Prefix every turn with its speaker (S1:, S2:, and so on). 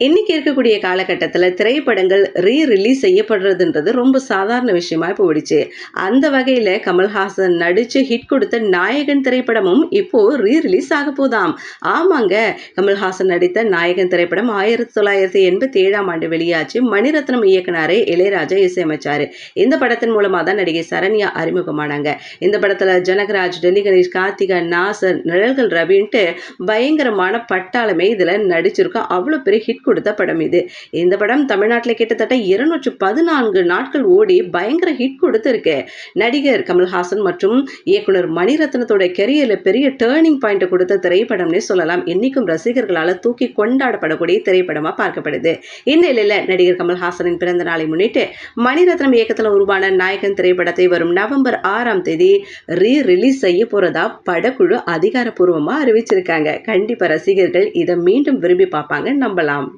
S1: இன்னைக்கு இருக்கக்கூடிய காலகட்டத்தில் திரைப்படங்கள் ரீ ரிலீஸ் செய்யப்படுறதுன்றது ரொம்ப சாதாரண விஷயமா போயிடுச்சு அந்த வகையில் கமல்ஹாசன் நடித்து ஹிட் கொடுத்த நாயகன் திரைப்படமும் இப்போ ரீ ரிலீஸ் ஆக போதாம். ஆமாங்க கமல்ஹாசன் நடித்த நாயகன் திரைப்படம் ஆயிரத்தி தொள்ளாயிரத்தி எண்பத்தி ஏழாம் ஆண்டு வெளியாச்சு. மணிரத்னம் இயக்குனாரே இளையராஜா இசையமைச்சார். இந்த படத்தின் மூலமாக தான் நடிகை சரண்யா அறிமுகமானாங்க. இந்த படத்தில் ஜனகராஜ் டெல்லி கணேஷ் கார்த்திகா நாசர் நிழல்கள் ரவின்ட்டு பயங்கரமான பட்டாளமே இதில் நடிச்சிருக்கோம் அவ்வளோ பெரிய ஹிட் கொடுத்த படம் இது. இந்த படம் தமிழ்நாட்டில் கிட்டத்தட்ட இருநூற்று பதினான்கு நாட்கள் ஓடி பயங்கர ஹிட் கொடுத்துருக்கு. நடிகர் கமல்ஹாசன் மற்றும் இயக்குனர் மணிரத்னத்தோட கெரியரில் பெரிய டேர்னிங் பாயிண்ட் கொடுத்த திரைப்படம்னே சொல்லலாம். இன்னைக்கும் ரசிகர்களால் தூக்கி கொண்டாடப்படக்கூடிய திரைப்படமாக பார்க்கப்படுது. இந்நிலையில் நடிகர் கமல்ஹாசனின் பிறந்த நாளை முன்னிட்டு மணிரத்னம் இயக்கத்தில் உருவான நாயகன் திரைப்படத்தை வரும் நவம்பர் ஆறாம் தேதி ரீ ரிலீஸ் செய்ய போகிறதா படக்குழு அதிகாரப்பூர்வமாக அறிவிச்சிருக்காங்க. கண்டிப்பாக ரசிகர்கள் இதை மீண்டும் விரும்பி பார்ப்பாங்க நம்பலாம்.